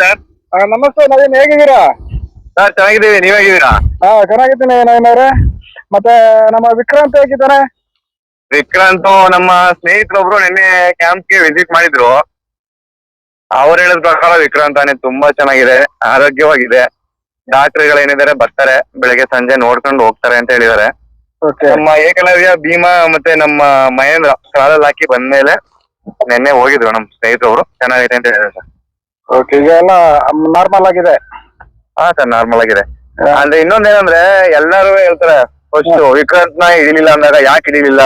Sir. ಆ, ನಮಸ್ತೆ ನವೀನ್ ಹೇಗಿದ್ದೀರಾ? ಸರ್ ಚೆನ್ನಾಗಿದ್ದೀವಿ ನೀವ್ ಹೇಗಿದ್ದೀರಾ ಹಾ ಚೆನ್ನಾಗಿದ್ದೀನಿ ನವೀನ್ ಅವರೇ. ಮತ್ತೆ ನಮ್ಮ ವಿಕ್ರಾಂತ್ ಹೇಗಿದ್ದಾನೆ? ವಿಕ್ರಾಂತ್ ನಮ್ಮ ಸ್ನೇಹಿತರೊಬ್ರು ನಿನ್ನೆ ಕ್ಯಾಂಪ್ಗೆ ವಿಸಿಟ್ ಮಾಡಿದ್ರು. ಅವ್ರು ಹೇಳಿದ ಪ್ರಕಾರ ವಿಕ್ರಾಂತ್ ಆನೆ ತುಂಬಾ ಚೆನ್ನಾಗಿದೆ ಆರೋಗ್ಯವಾಗಿದೆ. ಡಾಕ್ಟರ್ಗಳೇನಿದ್ದಾರೆ ಬರ್ತಾರೆ. ಬೆಳಗ್ಗೆ ಸಂಜೆ ನೋಡ್ಕೊಂಡು ಹೋಗ್ತಾರೆ ಅಂತ ಹೇಳಿದ್ದಾರೆ. ಓಕೆ ನಮ್ಮ ಏಕಲವ್ಯ ಭೀಮಾ ಮತ್ತೆ ನಮ್ಮ ಮಹೇಂದ್ರ ಕಾಲಲ್ಲಿ ಹಾಕಿ ಬಂದ್ಮೇಲೆ ನಿನ್ನೆ ಹೋಗಿದ್ರು ನಮ್ಮ ಸ್ನೇಹಿತರೊಬ್ರು. ಚೆನ್ನಾಗಿದೆ ಅಂತ ಹೇಳಿದ್ರು ಸರ್. ಓಕೆ ಈಗ ಎಲ್ಲ ನಾರ್ಮಲ್ ಆಗಿದೆ. ಹಾ ಸರ್ ನಾರ್ಮಲ್ ಆಗಿದೆ. ಅಂದ್ರೆ ಇನ್ನೊಂದೇನಂದ್ರೆ ಎಲ್ಲರೂ ಹೇಳ್ತಾರೆ ಫಸ್ಟ್ ವಿಕ್ರಾಂತ್ನ ಹಿಡಿಲಿಲ್ಲ ಅಂದಾಗ ಯಾಕೆ ಹಿಡಿಲಿಲ್ಲ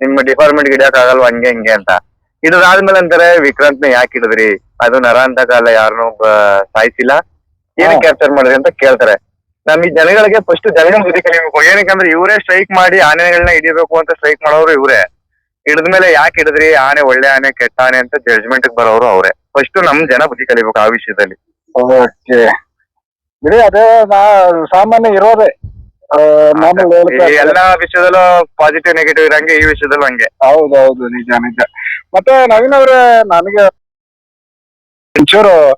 ನಿಮ್ಮ ಡಿಪಾರ್ಟ್ಮೆಂಟ್ ಹಿಡಿಯಕ್ ಆಗಲ್ವಾ ಹಂಗೆ ಹಿಂಗೆ ಅಂತ. ಇದಾದ್ಮೇಲೆ ಅಂತಾರೆ ವಿಕ್ರಾಂತ್ನ ಯಾಕೆ ಹಿಡಿದ್ರಿ ಅದು ನರ ಅಂತ ಕಾಲ ಯಾರನ್ನು ಸಾಯಿಸಿಲ್ಲ. ಏನ್ ಕ್ಯಾಪ್ಚರ್ ಮಾಡಿದ್ರಿ ಅಂತ ಕೇಳ್ತಾರೆ. ನಮ್ ಈ ಜನಗಳಿಗೆ ಫಸ್ಟ್ ಜನಗಳ ಬುದ್ಧಿ ಕಲಿಬೇಕು. ಏನಕ್ಕಂದ್ರೆ ಇವರೇ ಸ್ಟ್ರೈಕ್ ಮಾಡಿ ಆನೆಗಳನ್ನ ಹಿಡಿಬೇಕು ಅಂತ ಸ್ಟ್ರೈಕ್ ಮಾಡೋರು ಇವರೇ. ಹಿಡಿದ್ಮೇಲೆ ಯಾಕೆ ಹಿಡಿದ್ರಿ? ಆನೆ ಒಳ್ಳೆ ಆನೆ ಕೆಟ್ಟ ಆನೆ ಅಂತ ಜಡ್ಜ್ಮೆಂಟ್ ಬರೋರು ಅವ್ರೆ. ಫಸ್ಟ್ ನಮ್ ಜನ ಬುದ್ಧಿ ಕಲಿಬೇಕು ಆ ವಿಷಯದಲ್ಲಿ. ಓಕೆ ಬಿಡಿ ಅದೇ ನಾ- ಸಾಮಾನ್ಯ ಇರೋದೇ. ಆ, ಮಾಮೂಲಿ ಹೇಳ್ತಾ ಈ ಎಲ್ಲಾ ವಿಷಯದಲ್ಲೂ ಪಾಸಿಟಿವ್ ನೆಗೆಟಿವ್ ಇರಂಗೆ ಈ ವಿಷಯದಲ್ಲೂ ಹಂಗೆ. ಹೌದೌದು ನಿಜ ನಿಜ. ಮತ್ತೆ ನವೀನ್ ಅವ್ರೆ ನನಗೆ ಒಂಚೂರು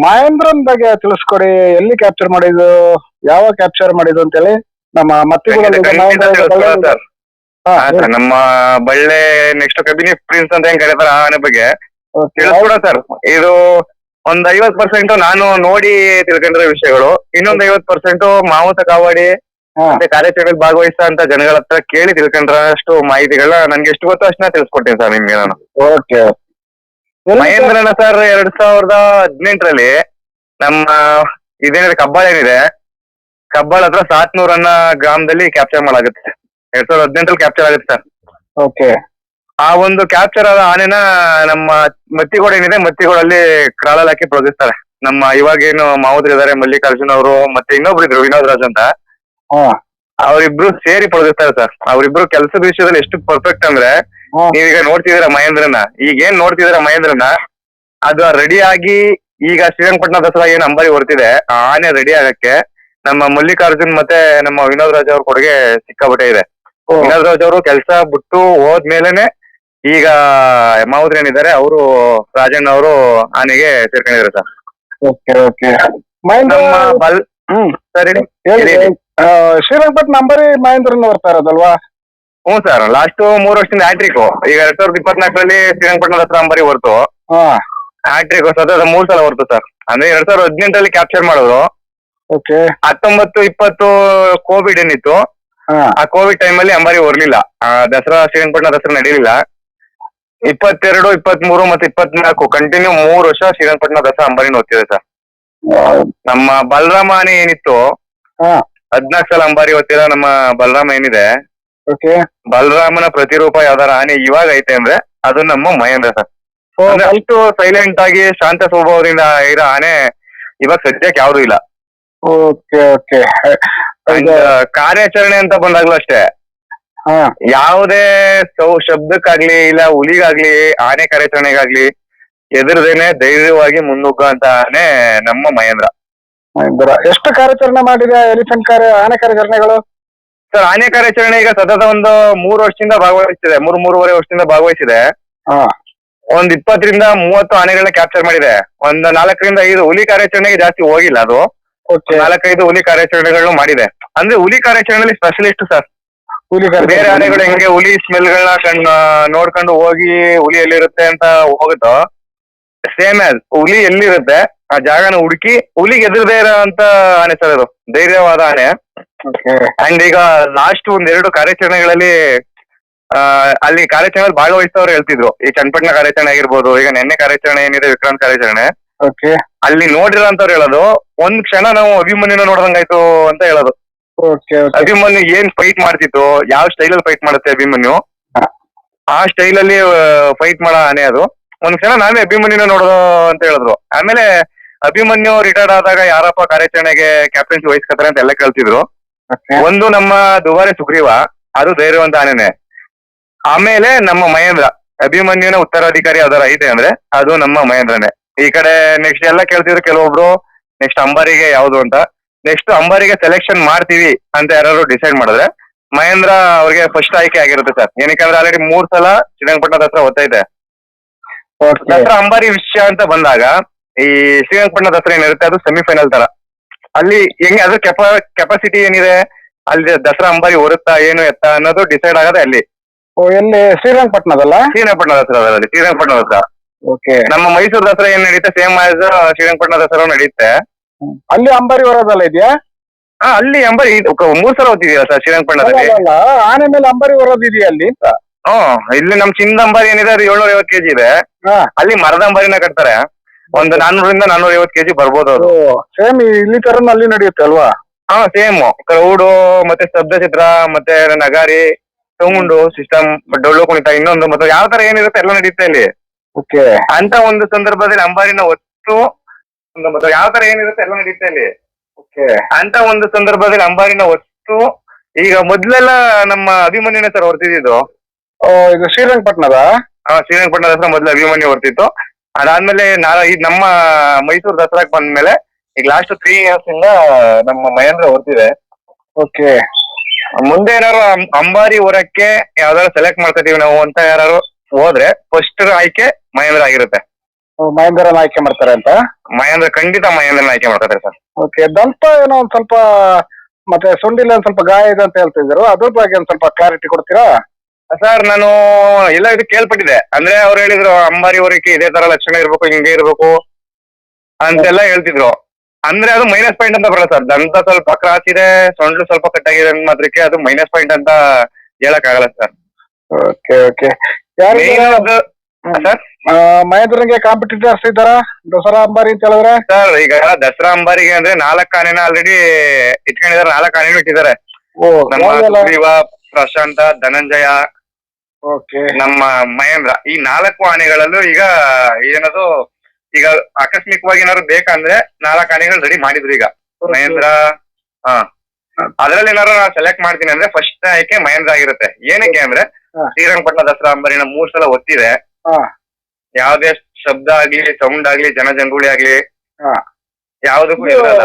ಮಹೇಂದ್ರನ್ ಬಗ್ಗೆ ತಿಳಿಸ್ಕೊಡಿ. ಎಲ್ಲಿ ಕ್ಯಾಪ್ಚರ್ ಮಾಡಿದ್ದು? ಯಾವ ಕ್ಯಾಪ್ಚರ್ ಮಾಡಿದ್ದು ಅಂತೇಳಿ? ನಮ್ಮ ಮತ್ತೆ ಖಂಡಿತ ಸರ್. ಹಾ, ಸರ್ ನಮ್ಮ ಬಳ್ಳೆ ನೆಕ್ಸ್ಟ್ ಕಬಿನಿ ಪ್ರಿನ್ಸ್ ಅಂತ ಹೆಂಗ್ ಕರೀತಾರ ಆನೆ ಬಗ್ಗೆ. ತಿಳಿಸ್ಕೊಡ ಸರ್ ಇದು ಒಂದ್ ಐವತ್ ಪರ್ಸೆಂಟ್ ನಾನು ನೋಡಿ ತಿಳ್ಕೊಂಡಿರೋ ವಿಷಯಗಳು ಇನ್ನೊಂದ್ ಐವತ್ ಪರ್ಸೆಂಟ್ ಮಾವುತ ಕಾವಾಡಿ ಮತ್ತೆ ಕಾರ್ಯಾಚರಣೆಯಲ್ಲಿ ಅಂತ ಜನಗಳ ಹತ್ರ ಕೇಳಿ ತಿಳ್ಕೊಂಡ್ರಷ್ಟು ಮಾಹಿತಿಗಳನ್ನ ನನ್ಗೆ ಎಷ್ಟು ಗೊತ್ತೋ ಅಷ್ಟನ್ನ ತಿಳ್ಸ್ಕೊಡ್ತೀನಿ ಸರ್ ನಿಮ್ಗೆ ನಾನು. ಓಕೆ ಮಹೇಂದ್ರನ ಸರ್? ಎರಡ್ ಸಾವಿರದ ಹದಿನೆಂಟರಲ್ಲಿ ನಮ್ಮ ಇದೇನಿದೆ ಕಬ್ಬಾಳ ಏನಿದೆ? ಕಬ್ಬಾಳ ಹತ್ರ ಸಾತ್ನೂರನ್ನ ಗ್ರಾಮದಲ್ಲಿ ಕ್ಯಾಪ್ಚರ್ ಮಾಡಾಗುತ್ತೆ. ಎರಡ್ ಸಾವಿರದ ಹದಿನೆಂಟರಲ್ಲಿ ಕ್ಯಾಪ್ಚರ್ ಆಗುತ್ತೆ ಸರ್. ಓಕೆ. ಆ ಒಂದು ಕ್ಯಾಪ್ಚರ್ ಆದ ಆನೆನ ನಮ್ಮ ಮತ್ತಿಗೋಡ ಏನಿದೆ ಮತ್ತಿಗೋಡಲ್ಲಿ ಕ್ರಾಳಲ್ಲಿ ಹಾಕಿ ನಮ್ಮ ಇವಾಗೇನು ಮಾವುದ್ರು ಇದಾರೆ ಮಲ್ಲಿಕಾರ್ಜುನ್ ಅವರು ಮತ್ತೆ ಇನ್ನೊಬ್ರು ಇದ್ರು ವಿನೋದ್ ರಾಜ್ ಅಂತ. ಹಾ. ಅವರಿಬ್ರು ಸೇರಿ ಪಳಗಿಸ್ತಾರೆ ಸರ್. ಅವರಿಬ್ರು ಕೆಲಸದ ವಿಷಯದಲ್ಲಿ ಎಷ್ಟು ಪರ್ಫೆಕ್ಟ್ ಅಂದ್ರೆ ಹಾ. ನೀವೀಗ ನೋಡ್ತಿದೀರ ಮಹೇಂದ್ರನ? ಈಗ ಏನ್ ನೋಡ್ತಿದೀರ ಮಹೇಂದ್ರನ? ಅದು ರೆಡಿ ಆಗಿ ಈಗ ಶ್ರೀರಂಗಪಟ್ಟಣ ದಸರಾ ಏನ್ ಅಂಬಾರಿ ಹೊರ್ತಿದೆ ಆ ಆನೆ ರೆಡಿ ಆಗಕ್ಕೆ ನಮ್ಮ ಮಲ್ಲಿಕಾರ್ಜುನ್ ಮತ್ತೆ ನಮ್ಮ ವಿನೋದ್ ರಾಜ್ ಅವ್ರ ಕೊಡುಗೆ ಸಿಕ್ಕಾಪಟ್ಟೆ ಇದೆ. ವಿನೋದ್ ಅವರು ಕೆಲಸ ಬಿಟ್ಟು ಹೋದ್ಮೇಲೆನೆ ಈಗ ಮಾವುದ್ರ ಏನಿದ್ದಾರೆ ಅವರು ರಾಜಣ್ಣ ಅವರು ಆನೆಗೆ ಸೇರ್ಕೊಂಡಿದ್ರು ಸರ್. Okay okay. ಮಹೇಂದ್ರ ನಮ್ಮ ಬಲ್ ಹ್ಮ್ ಸರಿ ಹೇಳಿ. ಹೇಳಿ. ಆ, ಶ್ರೀರಂಗಪಟ್ಟಣ ನಂಬರಿ ಮಹೇಂದ್ರನ್ ಬರ್ತಾ ಇರೋದಲ್ವಾ? ಹ್ಞೂ ಸರ್ ಲಾಸ್ಟ್ ಮೂರು ವರ್ಷದಿಂದ ಹ್ಯಾಟ್ರಿಕ್ ಈಗ ಎರಡ್ ಸಾವಿರದ ಇಪ್ಪತ್ನಾಲ್ಕರಲ್ಲಿ ಶ್ರೀರಂಗಪಟ್ಟಣ ಹತ್ರ ಅಂಬರಿ ಹೊರತು. ಹಾ. ಹ್ಯಾಟ್ರಿಕ್ ಸತತ ಮೂರ್ ಸಲ ಹೊರತು ಸರ್. ಅಂದ್ರೆ ಎರಡ್ ಸಾವಿರದ ಹದಿನೆಂಟರಲ್ಲಿ ಕ್ಯಾಪ್ಚರ್ ಮಾಡಿದ್ರು. ಓಕೆ. ಹತ್ತೊಂಬತ್ತು ಇಪ್ಪತ್ತು ಕೋವಿಡ್ ಏನಿತ್ತು. ಆ ಕೋವಿಡ್ ಟೈಮ್ ಅಲ್ಲಿ ಅಂಬಾರಿ ಹೊರ್ಲಿಲ್ಲ ಆ, ದಸರಾ ಶ್ರೀರಂಗಪಟ್ಟಣ ದಸರಾ ನಡೀಲಿಲ್ಲ. ಇಪ್ಪತ್ತೆರಡು ಇಪ್ಪತ್ಮೂರು ಮತ್ತೆ ಇಪ್ಪತ್ನಾಲ್ಕು ಕಂಟಿನ್ಯೂ ಮೂರು ವರ್ಷ ಶ್ರೀರಂಗಪಟ್ಟಣ ದಸರಾ ಅಂಬಾರಿನ ಹೋಗ್ತಿದೆ ಸರ್. ನಮ್ಮ ಬಲರಾಮ ಆನೆ ಏನಿತ್ತು? ಹಾ. ಹದ್ನಾಲ್ಕು ಸಲ ಅಂಬಾರಿ ಹೋಗ್ತಿರ ನಮ್ಮ ಬಲರಾಮ ಏನಿದೆ? ಓಕೆ. ಬಲರಾಮನ ಪ್ರತಿರೂಪ ಯಾವ್ದಾರ ಆನೆ ಇವಾಗ ಐತೆ ಅಂದ್ರೆ ಅದು ನಮ್ಮ ಮಹೇಂದ್ರ ಸರ್. ಓ, ಅಂದ್ರೆ ಅಷ್ಟು ಸೈಲೆಂಟ್ ಆಗಿ ಶಾಂತ ಸ್ವಭಾವದಿಂದ ಇರೋ ಆನೆ ಇವಾಗ ಸದ್ಯಕ್ಕೆ ಯಾವ್ದು ಇಲ್ಲ. Okay okay. And, ಆ, ಕಾರ್ಯಾಚರಣೆ ಅಂತ ಬಂದಾಗ್ಲೂ ಅಷ್ಟೇ. ಹಾ. ಯಾವುದೇ ಸೌ ಶಬ್ದಕ್ಕಾಗ್ಲಿ ಇಲ್ಲ ಹುಲಿಗಾಗ್ಲಿ ಆನೆ ಕಾರ್ಯಾಚರಣೆಗಾಗ್ಲಿ ಎದುರದೇನೆ ಧೈರ್ಯವಾಗಿ ಮುನ್ನುಗ್ಗಂತಾನೆ ನಮ್ಮ ಮಹೇಂದ್ರ. ಎಷ್ಟು ಕಾರ್ಯಾಚರಣೆ ಮಾಡಿದೆ ಎಲಿಫೆಂಟ್ ಕಾರ್ಯ ಆನೆ ಕಾರ್ಯಾಚರಣೆಗಳು? ಸರ್ ಆನೆ ಕಾರ್ಯಾಚರಣೆ ಈಗ ಸತತ ಒಂದು ಮೂರು ವರ್ಷದಿಂದ ಭಾಗವಹಿಸಿದೆ ಮೂರು ಮೂರುವರೆ ವರ್ಷದಿಂದ ಭಾಗವಹಿಸಿದೆ ಹಾ. ಒಂದ್ ಇಪ್ಪತ್ತರಿಂದ ಮೂವತ್ತು ಆನೆಗಳನ್ನ ಕ್ಯಾಪ್ಚರ್ ಮಾಡಿದೆ. ಒಂದ್ ನಾಲ್ಕರಿಂದ ಐದು ಹುಲಿ ಕಾರ್ಯಾಚರಣೆಗೆ ಜಾಸ್ತಿ ಹೋಗಿಲ್ಲ ಅದು. ಓಕೆ ನಾಲ್ಕೈದು ಹುಲಿ ಕಾರ್ಯಾಚರಣೆಗಳನ್ನು ಮಾಡಿದೆ. ಅಂದ್ರೆ ಹುಲಿ ಕಾರ್ಯಾಚರಣೆಯಲ್ಲಿ ಸ್ಪೆಷಲಿಸ್ಟ್ ಸರ್ ಹುಲಿ ಬೇರೆ ಆನೆಗಳು ಹೆಂಗೆ ಹುಲಿ ಸ್ಮೆಲ್ಗಳನ್ನ ಕಣ್ ನೋಡ್ಕೊಂಡು ಹೋಗಿ ಹುಲಿ ಎಲ್ಲಿರುತ್ತೆ ಅಂತ ಹೋಗುತ್ತೋ ಸೇಮ್ ಆಸ್ ಹುಲಿ ಎಲ್ಲಿರುತ್ತೆ ಆ ಜಾಗನ ಹುಡುಕಿ ಹುಲಿಗೆ ಎದುರದೇ ಇರೋ ಅಂತ ಆನೆ ಸರ್ ಅದು. ಧೈರ್ಯವಾದ ಆನೆ. ಅಂಡ್ ಈಗ ಲಾಸ್ಟ್ ಒಂದ್ ಎರಡು ಕಾರ್ಯಾಚರಣೆಗಳಲ್ಲಿ ಆ, ಅಲ್ಲಿ ಕಾರ್ಯಾಚರಣೆ ಭಾಗವಹಿಸಿದವರು ಹೇಳ್ತಿದ್ರು. ಈ ಚನ್ನಪಟ್ಟಣ ಕಾರ್ಯಾಚರಣೆ ಆಗಿರ್ಬೋದು ಈಗ ನೆನ್ನೆ ಕಾರ್ಯಾಚರಣೆ ಏನಿದೆ ವಿಕ್ರಾಂತ್ ಕಾರ್ಯಾಚರಣೆ. ಓಕೆ ಅಲ್ಲಿ ನೋಡಿರೋಂಥವ್ರು ಹೇಳೋದು. ಒಂದ್ ಕ್ಷಣ ನಾವು ಅಭಿಮನ್ಯುನ ನೋಡ್ದಂಗಾಯ್ತು ಅಂತ ಹೇಳೋದು. ಓಕೆ ಓಕೆ ಅಭಿಮನ್ಯು ಏನ್ ಫೈಟ್ ಮಾಡ್ತಿತ್ತು ಯಾವ ಸ್ಟೈಲ್ ಅಲ್ಲಿ ಫೈಟ್ ಮಾಡುತ್ತೆ ಅಭಿಮನ್ಯು? ಆ ಆ ಸ್ಟೈಲಲ್ಲಿ ಫೈಟ್ ಮಾಡೋ ಆನೆ ಅದು. ಒಂದ್ ಕ್ಷಣ ನಾವೇ ಅಭಿಮನ್ಯುನ ನೋಡೋದು ಅಂತ ಹೇಳಿದ್ರು. ಆಮೇಲೆ ಅಭಿಮನ್ಯು ರಿಟೈರ್ಡ್ ಆದಾಗ ಯಾರಪ್ಪ ಕಾರ್ಯಾಚರಣೆಗೆ ಕ್ಯಾಪ್ಟನ್ಸಿ ವಹಿಸ್ಕೊತಾರೆ ಅಂತ ಎಲ್ಲ ಕೇಳ್ತಿದ್ರು. ಓಕೆ ಒಂದು ನಮ್ಮ ದುಬಾರಿ ಸುಗ್ರೀವ ಅದು ಧೈರ್ಯವಂತ ಆನೆನೆ. ಆಮೇಲೆ ನಮ್ಮ ಮಹೇಂದ್ರ. ಅಭಿಮನ್ಯುನ ಉತ್ತರಾಧಿಕಾರಿ ಅದರ ಐತೆ ಅಂದ್ರೆ ಅದು ನಮ್ಮ ಮಹೇಂದ್ರನೇ. ಈ ಕಡೆ ನೆಕ್ಸ್ಟ್ ಎಲ್ಲ ಕೇಳ್ತಿದ್ರು ಕೆಲವೊಬ್ರು. ನೆಕ್ಸ್ಟ್ ಅಂಬಾರಿಗೆ ಯಾವ್ದು ಅಂತ. ನೆಕ್ಸ್ಟ್ ಅಂಬಾರಿಗೆ ಸೆಲೆಕ್ಷನ್ ಮಾಡ್ತೀವಿ ಅಂತ ಯಾರು ಡಿಸೈಡ್ ಮಾಡಿದ್ರೆ ಮಹೇಂದ್ರ ಅವ್ರಿಗೆ ಫಸ್ಟ್ ಆಯ್ಕೆ ಆಗಿರುತ್ತೆ ಸರ್ ಏನಕ್ಕಂದ್ರೆ ಆಲ್ರೆಡಿ ಮೂರ್ ಸಲ ಶ್ರೀರಂಗಪಟ್ಟಣದ ಹತ್ರ ಓದ್ತೈತೆ ದಸರಾ ಅಂಬಾರಿ ವಿಷಯ ಅಂತ ಬಂದಾಗ ಈ ಶ್ರೀರಂಗಪಟ್ಟಣದ ಹತ್ರ ಏನಿರುತ್ತೆ ಅದು ಸೆಮಿಫೈನಲ್ ತರ. ಅಲ್ಲಿ ಹೆಂಗೆ ಅದ್ರ ಕೆಪ ಕೆಪಾಸಿಟಿ ಏನಿದೆ ಅಲ್ಲಿ ದಸರಾ ಅಂಬಾರಿ ಹೊರುತ್ತಾ ಏನು ಎತ್ತ ಅನ್ನೋದು ಡಿಸೈಡ್ ಆಗದೆ ಅಲ್ಲಿ. ಓ ಎಲ್ಲಿ? ಶ್ರೀರಂಗಪಟ್ಟಣದಲ್ಲ? ಶ್ರೀರಂಗಪಟ್ಟಣದ ಹತ್ರ ಅದರಲ್ಲಿ ಶ್ರೀರಂಗಪಟ್ಟಣದ ದಸರಾ ಓಕೆ ನಮ್ಮ ಮೈಸೂರು ದಸರಾ ಏನ್ ನಡೀತೆ? ಸೇಮ್ ಆಸ್ ಶ್ರೀರಂಗಪಟ್ಟಣ ದಸರಾ ನಡೆಯುತ್ತೆ ಅಲ್ಲಿ ಅಂಬಾರಿ ಹೊರೋದಲ್ಲ ಇದೆಯಾ? ಹಾ ಅಲ್ಲಿ ಅಂಬಾರಿ ಇದು ಕ- ಮೂರ್ ಸಲ ಓದ್ತಿದೀರಾ ಸರ್ ಶ್ರೀರಂಗಪಟ್ಟಣದಲ್ಲಿ? ಅಲ್ಲ ಆನೆ ಮೇಲೆ ಅಂಬಾರಿ ಹೊರೋದು ಇದೆಯಾ ಅಲ್ಲಿ? ಅಂತ ಹ್ಮ್ ಇಲ್ಲಿ ನಮ್ ಚಿನ್ನದ ಅಂಬಾರಿ ಏನಿದೆ ಅದು ಏಳ್ನೂರ ಐವತ್ತು ಕೆಜಿ ಇದೆ. ಹಾ. ಅಲ್ಲಿ ಮರದ ಅಂಬಾರಿನ ಕಟ್ತಾರೆ. ಒಂದು ನಾನ್ನೂರಿಂದ ನಾನೂರ ಐವತ್ತು ಕೆಜಿ ಬರ್ಬೋದು ಅದು. ಸೇಮ್ ಇಲ್ಲಿ ತರ ಅಲ್ಲಿ ನಡೆಯುತ್ತೆ ಅಲ್ವಾ? ಹಾ ಸೇಮ್ ಕ್ರೌಡು ಮತ್ತೆ ಸ್ತಬ್ಧ ಚಿತ್ರ ಮತ್ತೆ ನಗಾರಿ ಸೌಂಡು ಸಿಸ್ಟಮ್ ಡೊಳ್ಳು ಕುಣಿತ ಇನ್ನೊಂದು ಮತ್ತೆ ಯಾವ ತರ ಏನಿರುತ್ತೆ ಎಲ್ಲ ನಡೆಯುತ್ತೆ ಇಲ್ಲಿ ಓಕೆ ಅಂತ ಒಂದು ಸಂದರ್ಭದಲ್ಲಿ ಅಂಬಾರಿನ ಮತ್ತೆ ಯಾವ ತರ ಏನಿರುತ್ತೆ ಎಲ್ಲ ನಡೀತಾ ಇಲ್ಲಿ ಓಕೆ ಅಂತ ಒಂದು ಸಂದರ್ಭದಲ್ಲಿ ಅಂಬಾರಿನ ಒತ್ತು ಈಗ ಮೊದ್ಲೆಲ್ಲ ನಮ್ಮ ಅಭಿಮನ್ಯುನ ಸರ್ ಹೊರ್ತಿದ್ದು ಇದು ಶ್ರೀರಂಗಪಟ್ಟಣದ ಆ ಹತ್ರ ದಸರಾ ಮೊದ್ಲು ಅಭಿಮನ್ಯು ಹೊರ್ತಿತ್ತು. ಅದಾದ್ಮೇಲೆ ಈ ನಮ್ಮ ಮೈಸೂರು ದಸರಾಕ್ ಬಂದ್ಮೇಲೆ ಈಗ ಲಾಸ್ಟ್ ತ್ರೀ ಇಯರ್ಸ್ ಇಂದ ನಮ್ಮ ಮಹೇಂದ್ರ ಹೊರ್ತಿದೆ. ಓಕೆ ಮುಂದೆ ಏನಾರು ಅಂಬಾರಿ ಹೊರಕ್ಕೆ ಯಾವ್ದಾದ್ರು ಸೆಲೆಕ್ಟ್ ಮಾಡ್ಕೊತೀವಿ ನಾವು ಅಂತ ಯಾರು ಹೋದ್ರೆ ಫಸ್ಟ್ ಆಯ್ಕೆ ಮಹೇಂದ್ರ ಆಗಿರುತ್ತೆ. ಮಹೇಂದ್ರನ ಆಯ್ಕೆ ಮಾಡ್ತಾರೆ ಅಂತ? ಮಹೇಂದ್ರ ಖಂಡಿತ ಮಹೇಂದ್ರನ ಆಯ್ಕೆ ಮಾಡ್ತಾರೆ ಸರ್. ಓಕೆ ದಂತ ಏನೋ ಒಂದ್ ಸ್ವಲ್ಪ ಮತ್ತೆ ಸುಂಡಿಲ್ಲ ಒಂದ್ ಸ್ವಲ್ಪ ಗಾಯ ಇದೆ ಅಂತ ಹೇಳ್ತಿದ್ರು ಅದ್ರ ಬಗ್ಗೆ ಒಂದ್ ಸ್ವಲ್ಪ ಕ್ಲಾರಿಟಿ ಕೊಡ್ತೀರಾ? ಸರ್ ನಾನು ಎಲ್ಲ ಇದು ಕೇಳ್ಪಟ್ಟಿದೆ ಅಂದ್ರೆ ಅವ್ರು ಹೇಳಿದ್ರು ಅಂಬಾರಿ ಹೊರಕ್ಕೆ ಇದೇ ತರ ಲಕ್ಷಣ ಇರ್ಬೇಕು ಹಿಂಗೆ ಇರ್ಬೇಕು ಅಂತೆಲ್ಲ ಹೇಳ್ತಿದ್ರು. ಅಂದ್ರೆ ಅದು ಮೈನಸ್ ಪಾಯಿಂಟ್ ಅಂತ ಬರಲ್ಲ ಸರ್. ದಂತ ಸ್ವಲ್ಪ ಕ್ರಾಸ್ ಇದೆ ಸೊಂಡ್ಲು ಸ್ವಲ್ಪ ಕಟ್ಟಾಗಿದೆ ಮಾತ್ರಕ್ಕೆ ಅದು ಮೈನಸ್ ಪಾಯಿಂಟ್ ಅಂತ ಹೇಳಕ್ ಆಗಲ್ಲ ಸರ್. ಓಕೆ ಓಕೆ ಯಾರು ಮಹೇಂದ್ರನ್ಗೆ ಕಾಂಪಿಟೇಟರ್ಸ್ ಇದ್ದಾರ? ದಸರಾ ಅಂಬಾರಿ ಅಂತ ಹೇಳಿದ್ರೆ ಸರ್ ಈಗ ದಸರಾ ಅಂಬಾರಿಗೆ ಅಂದ್ರೆ ನಾಲ್ಕು ಆನೆನ ಆಲ್ರೆಡಿ ಇಟ್ಕೊಂಡಿದ್ದಾರೆ ನಾಲ್ಕು ಆನೆನೂ ಇಟ್ಟಿದ್ದಾರೆ. ಓ ನಮ್ಮ ಯಾವ್ದೆಲ್ಲ? ಸುಗ್ರೀವ ಪ್ರಶಾಂತ ಧನಂಜಯ ಓಕೆ. ನಮ್ಮ ಮಹೇಂದ್ರ. ಈ ನಾಲ್ಕು ಆನೆಗಳಲ್ಲೂ ಈಗ ಏನದು ಈಗ ಆಕಸ್ಮಿಕವಾಗಿ ಏನಾದ್ರು ಬೇಕಂದ್ರೆ ನಾಲ್ಕು ಆನೆಗಳು ರೆಡಿ ಮಾಡಿದ್ರು ಈಗ. ಮಹೇಂದ್ರ ಹಾ. ಅದ್ರಲ್ಲಿ ಏನಾದ್ರು ನಾನು ಸೆಲೆಕ್ಟ್ ಮಾಡ್ತೀನಿ ಅಂದ್ರೆ ಫಸ್ಟ್ ಆಯ್ಕೆ ಮಹೇಂದ್ರ ಆಗಿರುತ್ತೆ. ಏನಕ್ಕೆ ಅಂದ್ರೆ. ಶ್ರೀರಂಗಪಟ್ಟಣ ದಸರಾ ಅಂಬರಿನ ಮೂರ್ ಸಲ ಒತ್ತಿದೆ. ಯಾವ್ದೇ ಶಬ್ದ ಆಗ್ಲಿ ಸೌಂಡ್ ಆಗ್ಲಿ ಜನಜಂಗುಳಿ ಆಗ್ಲಿ ಹಾ. ಯಾವ್ದಕ್ಕೂ ಇರಲ್ಲ.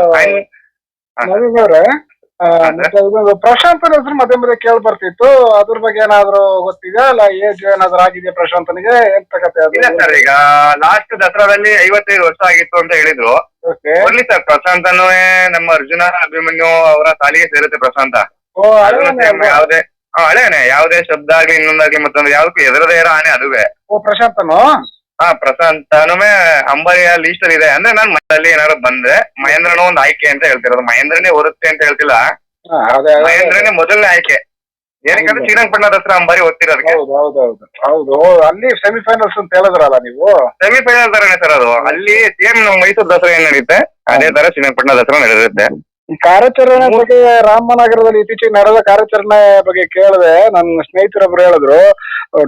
ಪ್ರಶಾಂತನ ಹೆಸರು ಮಧ್ಯೆ ಮಧ್ಯೆ ಕೇಳಿ ಬರ್ತಿತ್ತು. ಅದ್ರ ಬಗ್ಗೆ ಏನಾದ್ರು ಗೊತ್ತಿದ್ಯಾ? ಅಲ್ಲ ಏಜ್ ಏನಾದ್ರು ಆಗಿದೆಯಾ ಪ್ರಶಾಂತನಿಗೆ? ಎಂತ ಕತೆ ಇಲ್ಲ ಸರ್ ಈಗ ಲಾಸ್ಟ್ ದಸರಾದಲ್ಲಿ ಐವತ್ತೈದು ವರ್ಷ ಆಗಿತ್ತು ಅಂತ ಹೇಳಿದ್ರು. ಬರ್ಲಿ ಸರ್ ಪ್ರಶಾಂತನೂ ನಮ್ಮ ಅರ್ಜುನ ಅಭಿಮನ್ಯು ಅವರ ಸಾಲಿಗೆ ಸೇರುತ್ತೆ ಪ್ರಶಾಂತ. ಯಾವ್ದೇ ಹಳೇನೆ ಯಾವುದೇ ಶಬ್ದ ಆಗ್ಲಿ ಇನ್ನೊಂದಾಗ್ಲಿ ಮತ್ತೊಂದು ಯಾವ್ದಕ್ಕೂ ಎದುರದೇ ಇರೋ ಆನೆ ಅದುವೇ. ಓ ಪ್ರಶಾಂತನು? ಹಾ ಪ್ರಶಾಂತನುಮೆ ಅಂಬಾರಿಯ ಲೀಸ್ಟ್ ಅಲ್ಲಿ ಇದೆ. ಅಂದ್ರೆ ನಾನ್ ಮನೆಯಲ್ಲಿ ಏನಾದ್ರು ಬಂದ್ರೆ ಮಹೇಂದ್ರನು ಒಂದು ಆಯ್ಕೆ ಅಂತ ಹೇಳ್ತಿರೋದು. ಮಹೇಂದ್ರನೇ ಓದುತ್ತೆ ಅಂತ ಹೇಳ್ತಿಲ್ಲ. ಹಾ, ಅದೇ ಅದೇ. ಮಹೇಂದ್ರನೇ ಮೊದಲನೇ ಆಯ್ಕೆ. ಏನಕ್ಕಂದ್ರೆ ಹೌದು. ಶ್ರೀರಂಗಪಟ್ಟಣ ಹತ್ರ ಅಂಬಾರಿ ಓದ್ತಿರೋದಕ್ಕೆ ಹೌದು ಹೌದು ಹೌದು ಹೌದು. ಓ, ಅಲ್ಲಿ ಸೆಮಿಫೈನಲ್ಸ್ ಅಂತ ಹೇಳಿದ್ರಲ್ಲ ನೀವು? ಸೆಮಿಫೈನಲ್ ತರನೇ ಸರ್ ಅದು. ಅಲ್ಲಿ ಸೇಮ್ ನಮ್ಮ ಮೈಸೂರು ದಸರಾ ಏನ್ ನಡೆಯುತ್ತೆ ಅದೇ ತರ ಶ್ರೀರಂಗಪಟ್ಟಣ ದಸರಾ ನಡೆಯುತ್ತೆ ಈ ಕಾರ್ಯಾಚರಣೆ ಬಗ್ಗೆ ರಾಮನಗರದಲ್ಲಿ ಇತ್ತೀಚೆಗೆ ನಡೆದ ಕಾರ್ಯಾಚರಣೆ ಬಗ್ಗೆ ಕೇಳಿದೆ. ನನ್ನ ಸ್ನೇಹಿತರೊಬ್ರು ಹೇಳಿದ್ರು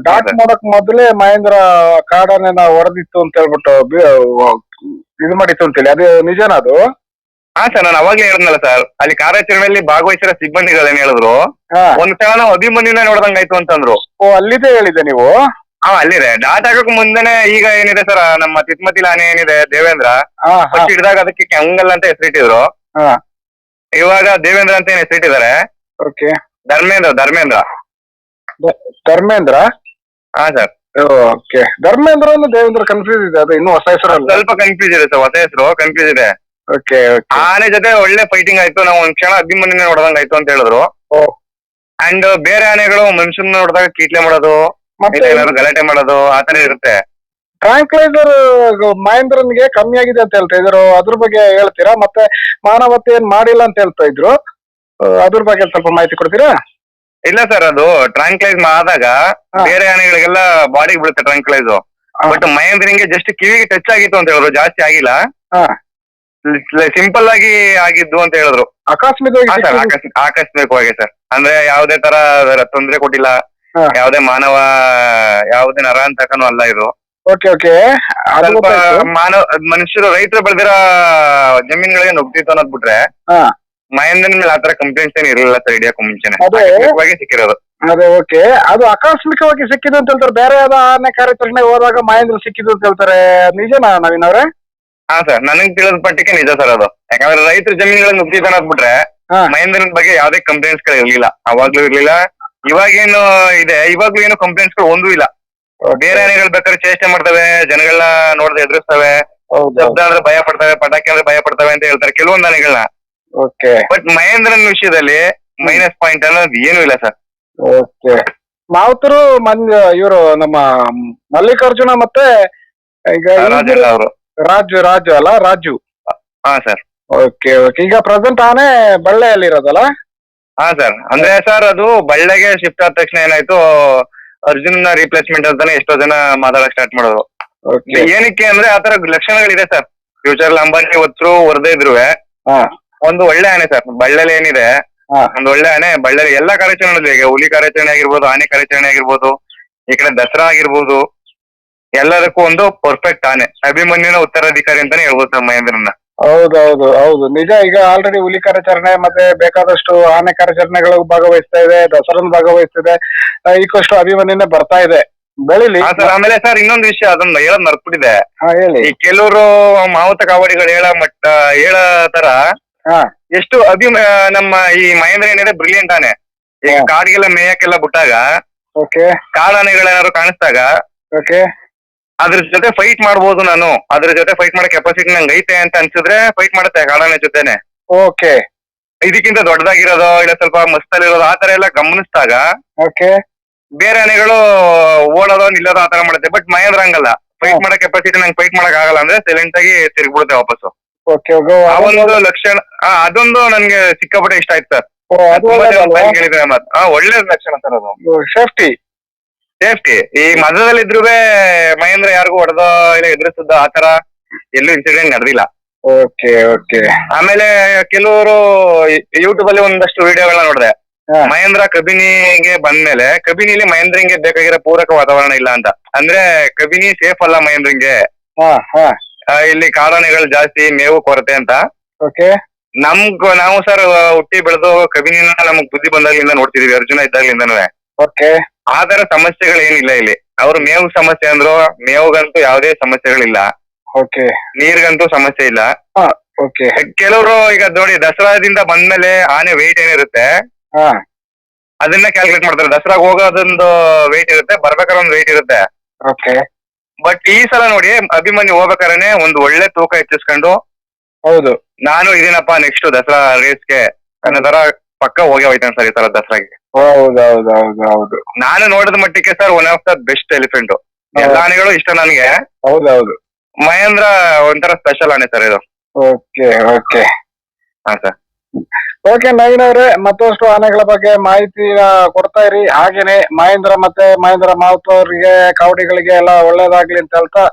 ಡಾಟ್ ಹೌದಾ? ಮಾಡಕ್ ಮೊದಲೇ ಮಹೇಂದ್ರ ಕಾಡನ್ನ ಹೊಡೆದಿತ್ತು ಅಂತ ಹೇಳ್ಬಿಟ್ಟು ಇದು ಮಾಡಿತ್ತು ಅಂತೇಳಿ ಅದು ನಿಜನಾ ಅದು? ಹಾ ಸರ್ ನಾನು ಅವಾಗ್ಲೇ ಹೇಳಿದ್ನಲ್ಲ ಸರ್. ಅಲ್ಲಿ ಕಾರ್ಯಾಚರಣೆಯಲ್ಲಿ ಭಾಗವಹಿಸಿರೋ ಸಿಬ್ಬಂದಿಗಳೇನ್ ಹೇಳಿದ್ರು? ಹಾ. ಒಂದ್ ಸಲ ನಾವು ಅಭಿಮನ್ಯುನೇ ನೋಡ್ದಂಗಾಯ್ತು ಅಂತಂದ್ರು. ಓ ಅಲ್ಲಿದೆ ಹೇಳಿದೆ ನೀವು? ಹಾ ಅಲ್ಲಿದೆ. ಡಾಟ್ ಹಾಕಕ್ ಮುಂದೆನೆ ಈಗ ಏನಿದೆ ಸರ್ ನಮ್ಮ ತಿತ್ಮತಿ ಲಾನೆ ಏನಿದೆ ದೇವೇಂದ್ರ? ಹಾ ಹಾ. ಹಿಡಿದಾಗ ಅದಕ್ಕೆ ಕೆಂಗಲ್ ಅಂತ ಹೆಸರಿಟ್ಟಿದ್ರು. ಹಾ. ಇವಾಗ ದೇವೇಂದ್ರ ಅಂತ ಏನ್ ಹೆಸರಿಟ್ಟಿದ್ದಾರೆ ಓಕೆ ಧರ್ಮೇಂದ್ರ ಧರ್ಮೇಂದ್ರ. ಧರ್ಮೇಂದ್ರ? ಹಾ ಸರ್. ಓಕೆ ಧರ್ಮೇಂದ್ರ ಅಂದ್ರೆ ದೇವೇಂದ್ರ ಕನ್ಫ್ಯೂಸ್ ಇದೆ ಅದು ಇನ್ನೂ ಹೊಸ ಹೆಸರು ಸ್ವಲ್ಪ ಕನ್ಫ್ಯೂಸ್ ಇದೆ ಸರ್ ಹೊಸ ಹೆಸರು ಕನ್ಫ್ಯೂಸ್ ಇದೆ. ಓಕೆ ಆನೆ ಜೊತೆ ಒಳ್ಳೆ ಫೈಟಿಂಗ್ ಆಯ್ತು ನಾವು ಒಂದ್ ಕ್ಷಣ ಅಭಿಮನ್ಯುನೇ ನೋಡ್ದಂಗಾಯ್ತು ಅಂತ ಹೇಳಿದ್ರು. ಓ. ಅಂಡ್ ಬೇರೆ ಆನೆಗಳು ಮನುಷ್ಯನ ನೋಡಿದಾಗ ಕೀಟ್ಲೆ ಮಾಡೋದು ಮತ್ತೆ ಇಲ್ಲ ಏನಾದ್ರು ಗಲಾಟೆ ಮಾಡೋದು ಆತರ ಇರುತ್ತೆ. ಟ್ರಾಂಕ್ಲೈಸರ್ ಮಹೇಂದ್ರನ್ಗೆ ಕಮ್ಮಿ ಆಗಿದೆ ಅಂತ ಹೇಳ್ತಾ ಇದ್ರು. ಅದ್ರ ಬಗ್ಗೆ ಹೇಳ್ತೀರಾ? ಮತ್ತೆ ಮಾನವತೆ ಏನ್ ಮಾಡಿಲ್ಲ ಅಂತ ಹೇಳ್ತಾ ಇದ್ರು. ಅದ್ರ ಬಗ್ಗೆ ಸ್ವಲ್ಪ ಮಾಹಿತಿ ಕೊಡ್ತೀರಾ? ಇಲ್ಲ ಸರ್ ಅದು ಟ್ರಾಂಕ್ಲೈಸ್ ಆದಾಗ ಬೇರೆ ಆನೆಗಳಿಗೆಲ್ಲ ಬಾಡಿಗೆ ಬೀಳುತ್ತೆ ಟ್ರಾಂಕ್ಲೈಸ್ ಬಟ್ ಮಹೇಂದ್ರಿಂಗ್ ಜಸ್ಟ್ ಕಿವಿಗೆ ಟಚ್ ಆಗಿತ್ತು ಅಂತ ಹೇಳಿದ್ರು. ಜಾಸ್ತಿ ಆಗಿಲ್ಲ. ಸಿಂಪಲ್ ಆಗಿ ಆಗಿದ್ದು ಅಂತ ಹೇಳಿದ್ರು. ಆಕಸ್ಮಿಕವಾಗಿ ಆಕಸ್ಮಿಕವಾಗಿ ಸರ್. ಅಂದ್ರೆ ಯಾವ್ದೇ ತರ ತೊಂದರೆ ಕೊಟ್ಟಿಲ್ಲ. ಯಾವ್ದೇ ಯಾವುದೇ ಮಾನವ ಯಾವುದೇ ನರಾಂತಕನೂ ಅಲ್ಲ ಇದು. ಓಕೆ ಓಕೆ ಸ್ವಲ್ಪ ಮಾನವ ಮನುಷ್ಯರು ರೈತರು ಬೆಳೆದಿರೋ ಜಮೀನುಗಳಿಗೆ ನುಗ್ತಿತ್ತು ಅನ್ನೋದ್ ಬಿಟ್ರೆ ಹಾ. ಮಹೇಂದ್ರನ್ ಮೇಲೆ ಆತರ ಕಂಪ್ಲೇಂಟ್ಸ್ ಏನ್ ಇರಲಿಲ್ಲ ಸರ್ ಹಿಡಿಯಕ್ಕೂ ಮುಂಚೆನೆ. ಅದೇ. ಸಿಕ್ಕಿರೋದು. ಅದೇ ಓಕೆ ಅದು ಆಕಸ್ಮಿಕವಾಗಿ ಸಿಕ್ಕಿದ್ದು ಅಂತ ಹೇಳ್ತಾರೆ. ಬೇರೆ ಯಾವ್ದೋ ಆನೆ ಕಾರ್ಯಾಚರಣೆ ಹೋದಾಗ ಮಹೇಂದ್ರ ಸಿಕ್ಕಿದ್ದು ಅಂತ ಹೇಳ್ತಾರೆ. ನಿಜನಾ ನವೀನ್ ಅವ್ರೆ? ಹಾ ಸರ್ ನನಗ್ ತಿಳಿದ ಪಟ್ಟಿಗೆ ನಿಜ ಸರ್ ಅದು. ಯಾಕಂದ್ರೆ ರೈತರ ಜಮೀನುಗಳಿಗೆ ನುಗ್ತಿತ್ತು ಅನ್ನೋದ್ ಬಿಟ್ರೆ ಹಾ. ಮಹೇಂದ್ರನ್ ಬಗ್ಗೆ ಯಾವ್ದೇ ಕಂಪ್ಲೇಂಟ್ಸ್ಗಳು ಇರ್ಲಿಲ್ಲ. ಅವಾಗ್ಲೂ ಇರ್ಲಿಲ್ಲ. ಇವಾಗೇನು ಇದೆ? ಇವಾಗ್ಲೂ ಏನು ಕಂಪ್ಲೇಂಟ್ಸ್ಗಳು ಒಂದೂ ಇಲ್ಲ. ಬೇರೆ ಆನೆಗಳು ಬೇಕಾದ್ರೆ ಚೇಷ್ಟೆ ಮಾಡ್ತವೆ ಜನಗಳನ್ನ ನೋಡ್ದೆ ಎದುರಿಸ್ತವೆ ಶಬ್ದ ಅಂದ್ರೆ ಭಯ ಪಡ್ತವೆ ಪಟಾಕಿ ಅಂದ್ರೆ ಭಯ ಪಡ್ತವೆ ಅಂತ ಹೇಳ್ತಾರೆ ಕೆಲವೊಂದು ಆನೆಗಳನ್ನ ಓಕೆ. ಬಟ್ ಮಹೇಂದ್ರನ್ ವಿಷಯದಲ್ಲಿ ಮೈನಸ್ ಪಾಯಿಂಟ್ ಅನ್ನೋದು ಏನು ಇಲ್ಲ ಸರ್. ಓಕೆ. ಮಾವುತರು ಮನ್ ಇವರು ನಮ್ಮ ಮಲ್ಲಿಕಾರ್ಜುನ ಮತ್ತೆ ಈಗ ಅವರು. ರಾಜು ರಾಜು ಅಲ್ಲ ರಾಜು. ಹಾ ಸರ್. Okay okay. ಈಗ ಪ್ರೆಸೆಂಟ್ ಆನೆ ಬಳ್ಳೆಯಲ್ಲಿ ಇರೋದಲ್ಲ ಹಾ ಸರ್. ಅಂದ್ರೆ ಸರ್ ಅದು ಬಳ್ಳೆಗೆ ಶಿಫ್ಟ್ ಆದ ತಕ್ಷಣ ಏನಾಯ್ತು ಅರ್ಜುನ್ನ ರಿಪ್ಲೇಸ್ಮೆಂಟ್ ಅಂತಾನೆ ಎಷ್ಟೋ ಜನ ಮಾತಾಡಕ್ ಸ್ಟಾರ್ಟ್ ಮಾಡೋದು. ಓಕೆ ಏನಕ್ಕೆ ಅಂದ್ರೆ ಆತರ ಲಕ್ಷಣಗಳಿದೆ ಸರ್ ಫ್ಯೂಚರ್ ಅಂಬಾನಿ ಹೊತ್ತರು ಹೊರದೇ ಇದ್ರು ಹಾ. ಒಂದು ಒಳ್ಳೆ ಆನೆ ಸರ್ ಬಳ್ಳಲ್ಲಿ ಏನಿದೆ ಹಾ. ಒಂದು ಒಳ್ಳೆ ಆನೆ. ಬಳ್ಳಲ್ಲಿ ಎಲ್ಲಾ ಕಾರ್ಯಾಚರಣೆ ಈಗ ಹುಲಿ ಕಾರ್ಯಾಚರಣೆ ಆಗಿರ್ಬೋದು ಆನೆ ಕಾರ್ಯಾಚರಣೆ ಆಗಿರ್ಬೋದು ಈ ಕಡೆ ದಸರಾ ಆಗಿರ್ಬೋದು ಎಲ್ಲದಕ್ಕೂ ಒಂದು ಪರ್ಫೆಕ್ಟ್ ಆನೆ. ಅಭಿಮನ್ಯುನ ಉತ್ತರಾಧಿಕಾರಿ ಅಂತಾನೆ ಹೇಳ್ಬೋದು ಸರ್ ಮಹೇಂದ್ರನ ಹೌದೌದು ಹೌದು. ನಿಜ ಈಗ ಆಲ್ರೆಡಿ ಹುಲಿ ಕಾರ್ಯಾಚರಣೆ ಮತ್ತೆ ಬೇಕಾದಷ್ಟು ಆನೆ ಕಾರ್ಯಾಚರಣೆಗಳು ಭಾಗವಹಿಸ್ತಾ ಇದೆ ದಸರನ್ ಭಾಗವಹಿಸ್ತಿದೆ. ಈಕಷ್ಟು ಈಗಷ್ಟು ಅಭಿಮನ್ಯನೇ ಬರ್ತಾ ಇದೆ. ಬೆಳಿಲಿ. ಹಾ ಸರ್ ಆಮೇಲೆ ಸರ್ ಇನ್ನೊಂದು ವಿಷಯ ಅದನ್ನ ಹೇಳೋದ್ ಮರ್ತ್ಬಿಟ್ಟಿದೆ. ಹಾ ಹೇಳಿ. ಈ ಕೆಲವರು ಮಾವುತ ಕಾವಡಿಗಳು ಹೇಳ ಮಟ್ಟ ಹೇಳ ತರ ಹಾ. ಎಷ್ಟು ಅಭಿ ನಮ್ಮ ಈ ಮಹೇಂದ್ರ ಏನಿದೆ ಬ್ರಿಲಿಯಂಟ್ ಆನೆ. ಈಗ ಹಾ. ಕಾಡಿಗೆಲ್ಲ ಮೇಯಕ್ಕೆಲ್ಲ ಬಿಟ್ಟಾಗ ಓಕೆ ಕಾಡಾನೆಗಳೇನಾದ್ರು ಕಾಣಿಸ್ದಾಗ ಓಕೆ ಅದ್ರ ಜೊತೆ ಫೈಟ್ ಮಾಡ್ಬೋದು ನಾನು. ಅದ್ರ ಜೊತೆ ಫೈಟ್ ಮಾಡೋ ಕೆಪಾಸಿಟಿ ನಂಗೆ ಐತೆ ಅಂತ ಅನ್ಸಿದ್ರೆ ಫೈಟ್ ಮಾಡುತ್ತೆ ಕಾಡಾನೆ ಜೊತೆನೆ. ಓಕೆ ಇದಕ್ಕಿಂತ ದೊಡ್ಡದಾಗಿರೋದು ಇಲ್ಲ ಸ್ವಲ್ಪ ಮಸ್ತಲ್ಲಿರೋದು ಆ ತರ ಎಲ್ಲ ಗಮನಿಸಿದಾಗ ಓಕೆ ಬೇರೆ ಆನೆಗಳು ಓಡೋದೋ ನಿಲ್ಲೋದೋ ಆತರ ತರ ಮಾಡುತ್ತೆ. ಬಟ್ ಮಹೇಂದ್ರ ಹಂಗಲ್ಲ. ಫೈಟ್. ಮಾಡೋ ಕೆಪಾಸಿಟಿ ನಂಗೆ ಫೈಟ್ ಮಾಡಕ್ ಆಗಲ್ಲ ಅಂದ್ರೆ ಸೈಲೆಂಟ್ ಆಗಿ ತಿರುಗ್ಬಿಡುತ್ತೆ ವಾಪಸ್ಸು. ಓಕೆ ಆ ಒಂದು ಲಕ್ಷಣ ಆ, ಅದೊಂದು ನನ್ಗೆ ಸಿಕ್ಕಾಪಟ್ಟೆ ಇಷ್ಟ ಆಯ್ತು ಸರ್. ಅದು ಒಳ್ಳೇದಲ್ವಾ. ಹಾ ಒಳ್ಳೆ ಲಕ್ಷಣ ಸರ್ ಅದು. Safety safety. ಈ ಮಧ್ಯದಲ್ಲಿ ಇದ್ರು ಮಹೇಂದ್ರ ಯಾರಿಗೂ ಹೊಡೆದೋ ಇಲ್ಲ ಎದುರಿಸಿದ್ದ ಆ ತರ ಎಲ್ಲೂ ಇನ್ಸಿಡೆಂಟ್ ನಡೆದಿಲ್ಲ. ಓಕೆ ಓಕೆ ಆಮೇಲೆ ಕೆಲವರು ಯೂಟ್ಯೂಬ್ ಅಲ್ಲಿ ಒಂದಷ್ಟು ವಿಡಿಯೋಗಳನ್ನ ನೋಡಿದೆ. ಮಹೇಂದ್ರ ಕಬಿನಿಗೆ ಬಂದ್ಮೇಲೆ ಕಬಿನಿಲಿ ಮಹೇಂದ್ರಂಗೆ ಬೇಕಾಗಿರೋ ಪೂರಕ ವಾತಾವರಣ ಇಲ್ಲ ಅಂತ. ಅಂದ್ರೆ ಕಬಿನಿ ಸೇಫ್ ಅಲ್ಲ ಮಹೇಂದ್ರಂಗೆ. ಇಲ್ಲಿ ಕಾಡಾನೆಗಳು ಜಾಸ್ತಿ ಮೇವು ಕೊರತೆ ಅಂತ. ಓಕೆ ನಮ್ಗ್ ನಾವು ಸರ್ ಹುಟ್ಟಿ ಬೆಳೆದು ಕಬಿನಿನ ನಮಗ್ ಬುದ್ಧಿ ಬಂದಾಗ್ಲಿಂದ ನೋಡ್ತಿದೀವಿ ಅರ್ಜುನ ಇದ್ದಾಗ್ಲಿಂದನೂ ಓಕೆ ಆ ತರ ಸಮಸ್ಯೆಗಳು ಏನಿಲ್ಲ ಇಲ್ಲಿ. ಅವ್ರು ಮೇವು ಸಮಸ್ಯೆ ಅಂದ್ರು ಮೇವುಗಂತೂ ಯಾವುದೇ ಸಮಸ್ಯೆಗಳಿಲ್ಲ. ಓಕೆ. ನೀರ್ಗಂತೂ ಸಮಸ್ಯೆ ಇಲ್ಲ. ಹಾ ಓಕೆ. ಕೆಲವರು ಈಗ ನೋಡಿ ದಸರಾದಿಂದ ಬಂದ್ಮೇಲೆ ಆನೆ ವೆಯ್ಟ್ ಏನಿರುತ್ತೆ? ಹಾ. ಅದನ್ನ ಕ್ಯಾಲ್ಕುಲೇಟ್ ಮಾಡ್ತಾರೆ. ದಸರಾಗ ಹೋಗೋದೊಂದು ವೆಯ್ಟ್ ಇರುತ್ತೆ ಬರ್ಬೇಕಾದ್ರೆ ಒಂದು ವೆಯ್ಟ್ ಇರುತ್ತೆ. ಓಕೆ. ಬಟ್ ಈ ಸಲ ನೋಡಿ ಅಭಿಮನ್ಯು ಹೋಗ್ಬೇಕಾದ್ರೆ ಒಂದು ಒಳ್ಳೆ ತೂಕ ಹೆಚ್ಚಿಸ್ಕೊಂಡು ಹೌದು. ನಾನು ಇದೀನಪ್ಪ ನೆಕ್ಸ್ಟ್ ದಸರಾ ರೇಸ್ಗೆ ಅನ್ನೋ ತರ ಪಕ್ಕ ಹೋಗಿ ಹೋಯ್ತಾನೆ ಸರ್ ಈ ಸಲ ದಸರಾಗೆ. ಹೌದು ಹೌದು ಹೌದು ಹೌದು ನಾನು ನೋಡಿದ ಮಟ್ಟಿಗೆ sir one of the best elephant ಎಲ್ಲ ಆನೆಗಳು ಇಷ್ಟ ನನಗೆ. ಹೌದೌದು. ಹೌದು ಮಹೇಂದ್ರ ಒಂಥರ ಸ್ಪೆಷಲ್ ಆನೆ ಸರ್ ಇದು. Okay okay. ಹಾ ಸರ್ ಓಕೆ ನವೀನ್ ಅವರೇ ಮತ್ತಷ್ಟು ಆನೆಗಳ ಬಗ್ಗೆ ಮಾಹಿತಿ ಕೊಡ್ತಾ ಇರಿ. ಹಾಗೇನೆ ಮಹೇಂದ್ರ ಮತ್ತೆ ಮಹೇಂದ್ರ ಮಾವುತ್ ಅವರಿಗೆ ಕಾವಡಿಗಳಿಗೆ ಎಲ್ಲ ಒಳ್ಳೇದಾಗ್ಲಿ ಅಂತ ಹೇಳ್ತಾ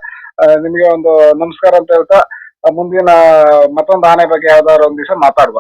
ನಿಮ್ಗೆ ಒಂದು ನಮಸ್ಕಾರ ಅಂತ ಹೇಳ್ತಾ ಮುಂದಿನ ಮತ್ತೊಂದು ಆನೆ ಬಗ್ಗೆ ಯಾವ್ದಾದ್ರು ಒಂದ್ ದಿವಸ ಮಾತಾಡುವ.